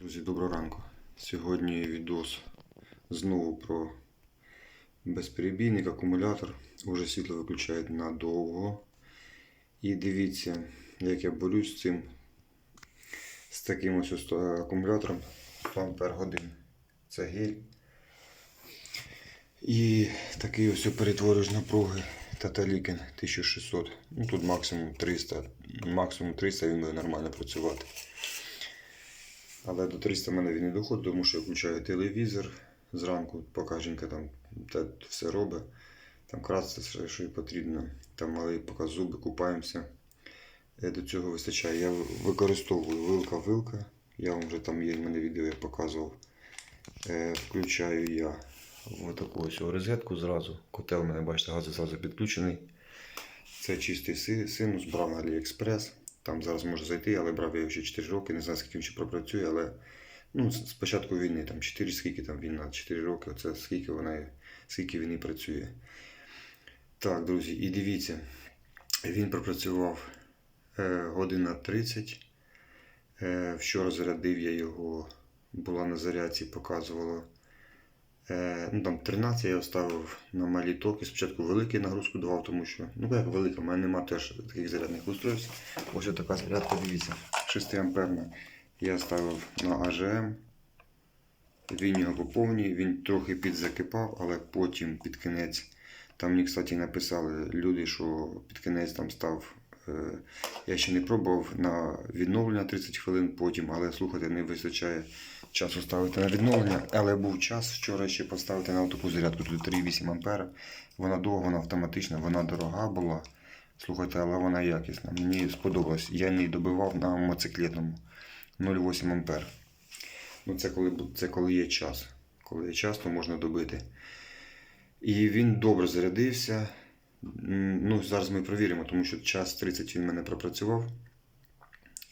Друзі, доброго ранку. Сьогодні відос знову про безперебійник, акумулятор. Уже світло виключають надовго. І дивіться, як я борюсь з цим з таким ось акумулятором 100 ампер годин. Це гель. І такий ось перетворюєш напруги Таталікен 1600. Ну тут максимум 300. Максимум 300 він буде нормально працювати. Але до 300 в мене він не доходить, тому що я включаю телевізор зранку, поки жінка там те все робить. Там красти, все, що їй потрібно. Там малий поки зуби купаємося. Е, До цього вистачає. Я використовую вилка-вилка. Я вам вже там є в мене відео, я показував. Е, Включаю я в ось розетку зразу. Котел у мене, бачите, газ зразу підключений. Це чистий синус, брав AliExpress. Там зараз може зайти, але брав я його ще 4 роки, не знаю, скільки він ще пропрацює, але ну, з початку війни, там 4, скільки там війна, 4 роки, це скільки вона, скільки він і працює. Так, друзі, і дивіться, він пропрацював е, година 30. Е, вчора зарядив я його, була на зарядці, показувало. Е, ну, там 13 я оставив на малі токи. Спочатку великий нагрузку давав, тому що, ну як велика, в мене немає теж таких зарядних устройств. Ось така зарядка, дивіться, 6 амперна. Я ставив на АЖМ. Він його поповнює, він трохи підзакипав, але потім під кінець. Там мені, кстати, написали люди, що під кінець там став. е, Я ще не пробував на відновлення 30 хвилин потім, але слухайте, не вистачає часу ставити на відновлення. Але був час вчора ще поставити на таку зарядку тут 3,8 ампера. Вона довго, вона автоматична, вона дорога була. Слухайте, але вона якісна. Мені сподобалось. Я не добивав на моциклетному 0,8 ампер. Ну, це коли, це коли є час. Коли є час, то можна добити. І він добре зарядився. Ну, зараз ми провіримо, тому що час 30 він мене пропрацював.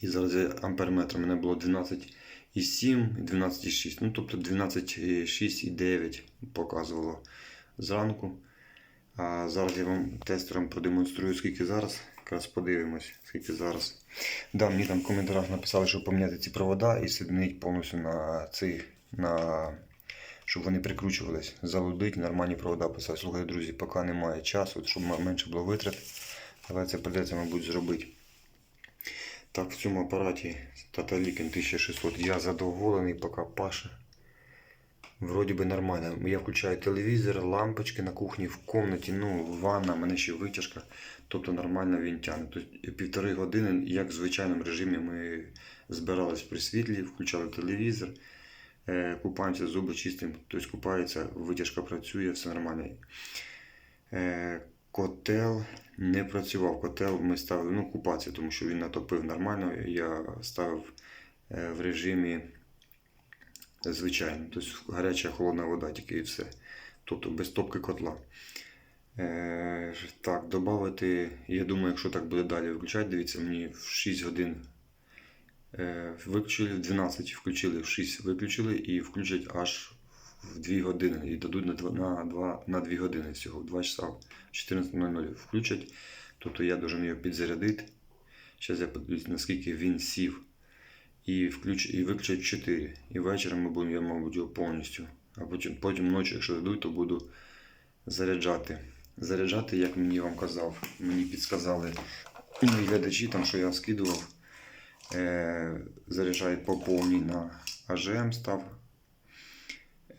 І зараз амперметр у мене було 12,7 і 12,6. Ну, тобто 12,6 і 9 показувало зранку. А зараз я вам тестером продемонструю, скільки зараз. Якраз подивимось, скільки зараз. Да, мені там в коментарях написали, щоб поміняти ці провода і соединити повністю на цих, на... щоб вони прикручувались. Залудить, нормальні провода писати. Слухайте, друзі, поки немає часу, щоб менше було витрат. Але це придеться, мабуть, зробити. Так, в цьому апараті Tataliken 1600 я задоволений, поки паше. Вроді би нормально. Я включаю телевізор, лампочки на кухні, в кімнаті, ну, ванна, в мене ще витяжка. Тобто нормально він тягне. Тобто півтори години, як в звичайному режимі, ми збирались при світлі, включали телевізор, е, купаємося, зуби чистимо, тобто купається, витяжка працює, все нормально. Е, Котел не працював. Котел ми ставили, ну, купатися, тому що він натопив нормально. Я ставив е, в режимі звичайно. Тобто гаряча холодна вода тільки і все. Тобто без топки котла. Е, так, додати, я думаю, якщо так буде далі виключати, дивіться, мені в 6 годин е, виключили, в 12 включили, в 6 виключили і включать аж в 2 години. І дадуть на 2, на 2, на 2 години всього, в 2 часа в 14.00 включать. Тобто я должен його підзарядити. Зараз я подивлюсь, наскільки він сів. І, включ, і виключать 4. І вечором ми будемо, я, мабуть, його повністю. А потім, потім ночі, якщо дадуть, то буду заряджати. Заряджати, як мені вам казав, мені підсказали мої глядачі, там, що я скидував. Е, заряджають по повній на АЖМ став.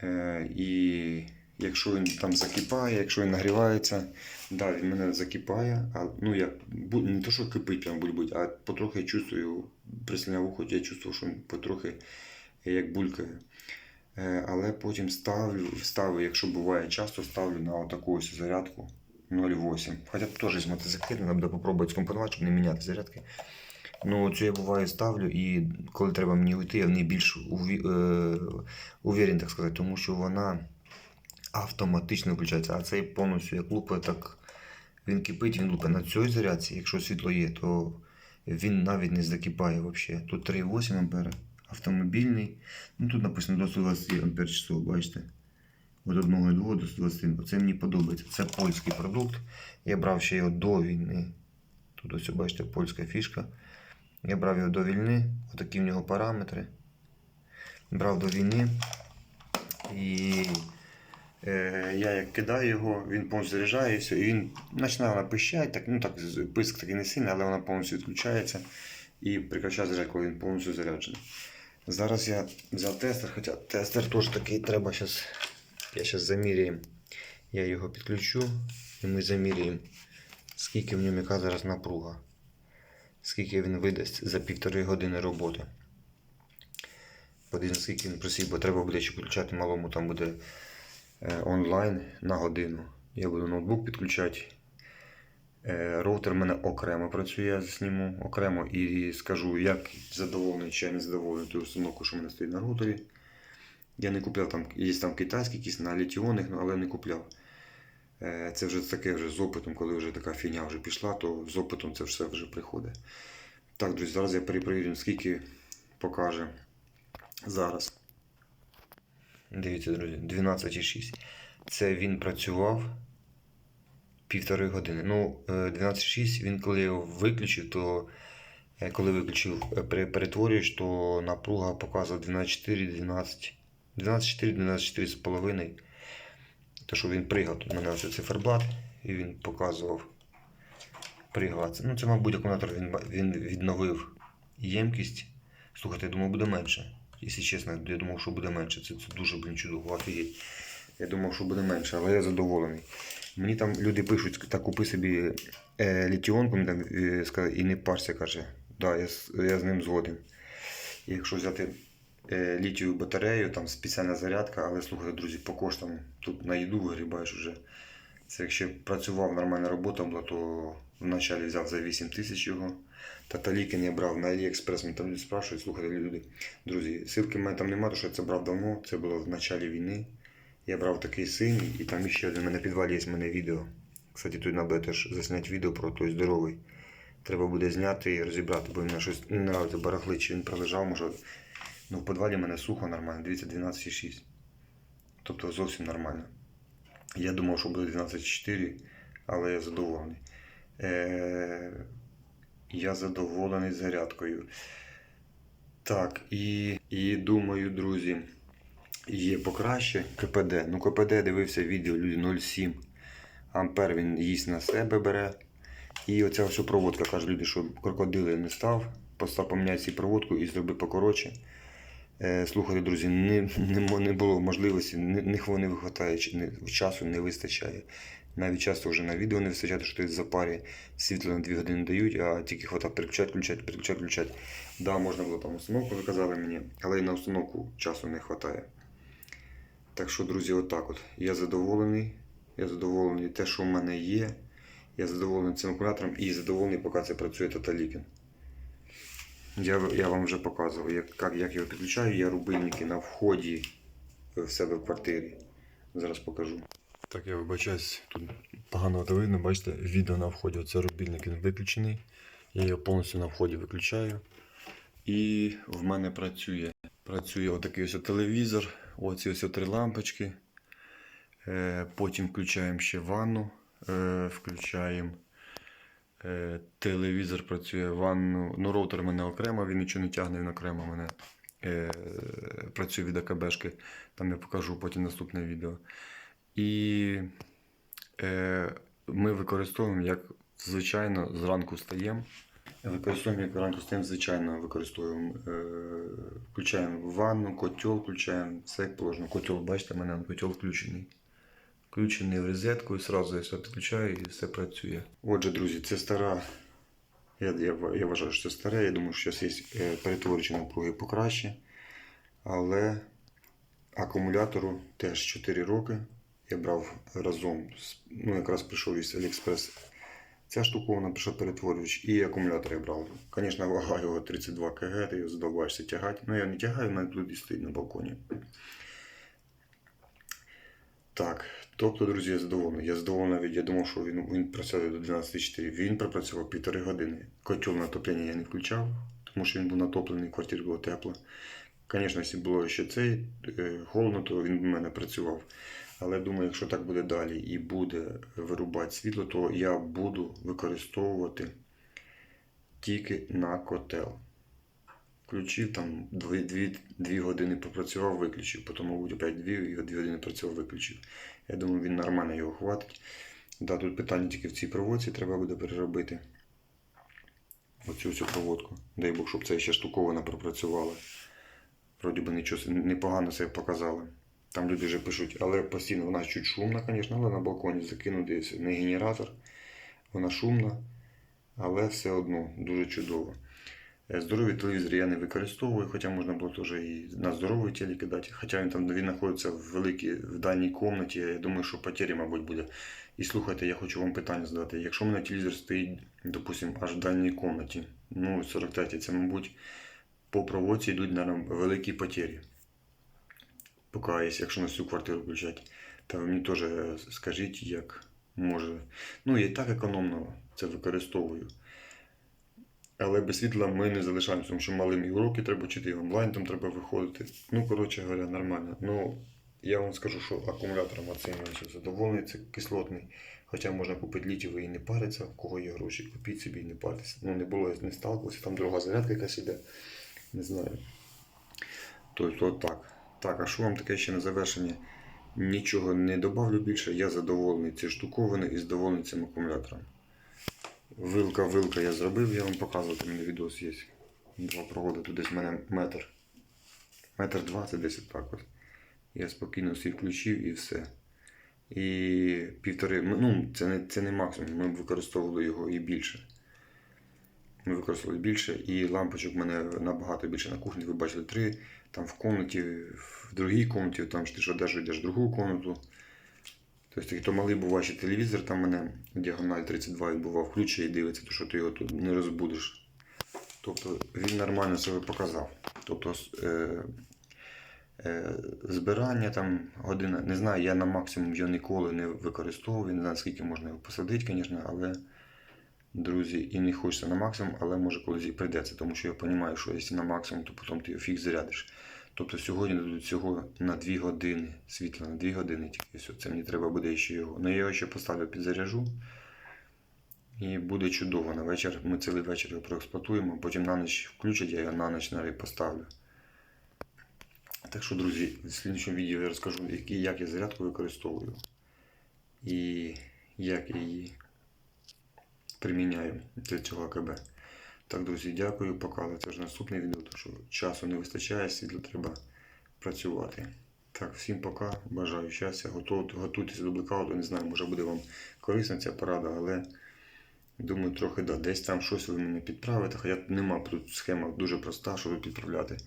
Е, і якщо він там закипає, якщо він нагрівається, да, він мене закипає, а ну бу- не то, що кипить, прям будь-будь, а потрохи я чувствую, присліняв ухо, я чувствую, що він потрохи як булькає. Е, Але потім ставлю, ставлю, якщо буває часто, ставлю на таку ось зарядку 0,8. Хоча теж з мотоциклетом, треба буде попробувати скомпонувати, щоб не міняти зарядки. Ну, цю я буває ставлю, і коли треба мені уйти, я в ній більш уві... е... уверен, так сказати, тому що вона автоматично включається, а цей повністю як лупає, так він кипить, він лупає. На цій зарядці, якщо світло є, то він навіть не закипає взагалі. Тут 3,8 ампера, автомобільний. Ну тут написано до 120 ампер часов, бачите. Від 1,2 до 120. Оце мені подобається. Це польський продукт. Я брав ще його до війни. Тут ось бачите, польська фішка. Я брав його до війни, отакі в нього параметри. брав до війни. І е, я як кидаю його, він повністю заряджає і він починає вона пищати, так, ну так, писк такий не сильний, але вона повністю відключається і прекращає заряд, коли він повністю заряджений. Зараз я взяв тестер, хоча тестер теж такий треба зараз. Я зараз заміряю. Я його підключу і ми заміряємо, скільки в ньому яка зараз напруга. Скільки він видасть за півтори години роботи. Подивіться, скільки він просів, бо треба буде ще підключати малому, там буде е, онлайн на годину. Я буду ноутбук підключати. Е, роутер в мене окремо працює, я зніму окремо і скажу, як задоволений чи я не задоволений ту установку, що в мене стоїть на роутері. Я не купляв там, є там китайські, якісь на літіонних, ну, але не купляв. Е, Це вже таке вже з опитом, коли вже така фігня вже пішла, то з опитом це все вже приходить. Так, друзі, зараз я перепровірю, скільки покаже зараз. Дивіться, друзі, 12,6. Це він працював півтори години. Ну, е, 12,6 він коли його виключив, то е, коли виключив е, перетворюєш, то напруга показувала 12,4, 12, 12,4, 12,4 То, що він пригав, тут у мене ось циферблат, і він показував пригав. Ну, це, мабуть, акумулятор він, він відновив ємкість. Слухайте, я думав, буде менше. Якщо чесно, я думав, що буде менше. Це, це дуже, блін, чудово, офігеть. Я думав, що буде менше, але я задоволений. Мені там люди пишуть, так купи собі е, літіонку, е, і не парся, каже. Да, я, я з ним згоден. Якщо взяти літію батарею, там спеціальна зарядка, але слухайте, друзі, по коштам тут на їду вигрібаєш вже. Це якщо працював, нормальна робота була, то вначалі взяв за 8 тисяч його. Таталікен я брав на AliExpress, мені там люди спрашують, слухайте, люди, друзі, ссылки в мене там немає, тому що я це брав давно, це було в началі війни. Я брав такий синій, і там ще один на підвалі є в мене відео. Кстати, тут треба теж засняти відео про той здоровий. Треба буде зняти і розібрати, бо мені щось не нравиться барахлить, чи він пролежав, може. Ну, в підвалі в мене сухо нормально, дивіться, 12,6. Тобто зовсім нормально. Я думав, що буде 12,4, але я задоволений. Е- я задоволений зарядкою. Так, і, і думаю, друзі, є покраще КПД. Ну, КПД дивився відео люди 0,7. Ампер він їсть на себе бере. І оця всю проводка, кажуть люди, що крокодили не став. Постав поміняй цю проводку і зроби покоротше. Е, слухайте, друзі, не, не, не було можливості, не, не, не вистачає, часу не вистачає. Навіть часто вже на відео не вистачає, що ти за парі світло на 2 години дають, а тільки хватає переключати, включати, переключати, включати. Да, можна було там установку, ви мені, але і на установку часу не вистачає. Так що, друзі, отак от. Я задоволений. Я задоволений те, що в мене є. Я задоволений цим акумулятором і задоволений, поки це працює Таталікін. Я, я вам вже показував, як, як, його підключаю. Я рубильники на вході в себе в квартирі. Зараз покажу. Так, я вибачаюсь, тут погано видно, бачите, відео на вході. Оце рубільник він виключений. Я його повністю на вході виключаю. І в мене працює. Працює отакий ось телевізор, оці ось три лампочки. Е, Потім включаємо ще ванну. Е, Включаємо телевізор, працює ванну. Ну, роутер в мене окремо, він нічого не тягне, він окремо мене е, працює від АКБшки. Там я покажу потім наступне відео. І е, ми використовуємо, як звичайно, зранку встаємо. Використовуємо, як зранку встаємо, звичайно, використовуємо. Е, включаємо ванну, котел, включаємо все як положено. Котел, бачите, в мене котел включений. Включений в розетку і одразу я все підключаю і все працює. Отже, друзі, це стара. Я, я, я вважаю, що це старе. Я думаю, що зараз є е, перетворюючі напруги покраще. Але акумулятору теж 4 роки. Я брав разом, ну якраз прийшов із AliExpress. Ця штукована прийшов перетворювач і акумулятор я брав. Звісно, вага його 32 кг, ти його задовбаєшся тягати. Ну я не тягаю, в мене тут і стоїть на балконі. Так, тобто, друзі, я задоволений. Я задоволений навіть, я думав, що він, він працює до 12.4. Він пропрацював півтори години. Котел на отоплення я не включав, тому що він був натоплений, в квартирі було тепло. Звісно, якщо було ще цей е, холодно, то він в мене працював. Але думаю, якщо так буде далі і буде вирубати світло, то я буду використовувати тільки на котел. Включив, там 2, 2, 2 години попрацював, виключив, потім, мабуть, опять 2, і 2 години працював, виключив. Я думаю, він нормально його хватить. Да, тут питання тільки в цій проводці треба буде переробити. Оцю всю проводку. Дай Бог, щоб це ще штуковано пропрацювало. Вроді би нічого непогано себе показало. Там люди вже пишуть, але постійно вона чуть шумна, звісно, але на балконі закинути не генератор. Вона шумна, але все одно дуже чудово. Е, Здоровий телевізор я не використовую, хоча можна було теж і на здоровий телек дати. Хоча він там він знаходиться в великій в дальній кімнаті, я думаю, що потері, мабуть, буде. І слухайте, я хочу вам питання задати. Якщо в мене телевізор стоїть, допустимо, аж в дальній кімнаті, ну 43, це, мабуть, по проводці йдуть на великі потері. Поки якщо на всю квартиру включати, то ви мені теж скажіть, як може. Ну, я і так економно це використовую. Але без світла ми не залишаємося, тому що малим і уроки треба вчити, онлайн там треба виходити. Ну, коротше говоря, нормально. Ну, я вам скажу, що акумулятором оцінюється задоволений, це кислотний. Хоча можна купити літівий і не париться, в кого є гроші, купіть собі і не паритися. Ну, не було, я не сталкувався, там друга зарядка якась іде. Не знаю. Тобто так. Так, а що вам таке ще на завершення? Нічого не добавлю більше, я задоволений цією штуковиною і задоволений цим акумулятором. Вилка, вилка я зробив, я вам показував, у мене відос є. Два проводи, тут десь в мене метр. Метр двадцять десь так от. Я спокійно всі включив і все. І півтори, ну це не, це не максимум, ми б використовували його і більше. Ми використовували більше, і лампочок в мене набагато більше на кухні. Ви бачили три, там в кімнаті, в другій кімнаті, там ж ти ж одержу другу кімнату. Тобто, хто малий був ваш телевізор, там мене діагональ 32 він бував, включає і дивиться, то що ти його тут не розбудиш. Тобто він нормально себе показав. Тобто е, е, збирання там година, не знаю, я на максимум його ніколи не використовував, не знаю, скільки можна його посадити, звісно, але друзі, і не хочеться на максимум, але може колись і прийдеться, тому що я розумію, що якщо на максимум, то потім ти його фіг зарядиш. Тобто сьогодні дадуть всього на 2 години світла, на 2 години тільки все. Це мені треба буде ще його. Ну я його ще поставлю підзаряжу. І буде чудово. На вечір ми цілий вечір його проексплуатуємо, потім на ніч включать, я його на ніч на поставлю. Так що, друзі, в слідчому відео я розкажу, як я зарядку використовую і як її приміняю для цього АКБ. Так, друзі, дякую. Пока. Але це вже наступне відео, тому що часу не вистачає, світло треба працювати. Так, всім пока. Бажаю щастя. Готуйте, готуйтеся до блекауту. Не знаю, може буде вам корисна ця порада, але думаю, трохи да. Десь там щось ви мене підправите. Хоча нема тут схема дуже проста, щоб підправляти.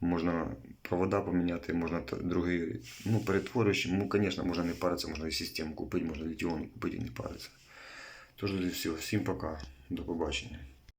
Можна провода поміняти, можна другий, ну, перетворюючи. Ну, звісно, можна не паритися, можна і систему купити, можна літіон купити і не паритися. Тож, друзі, все, всім пока. До побачення.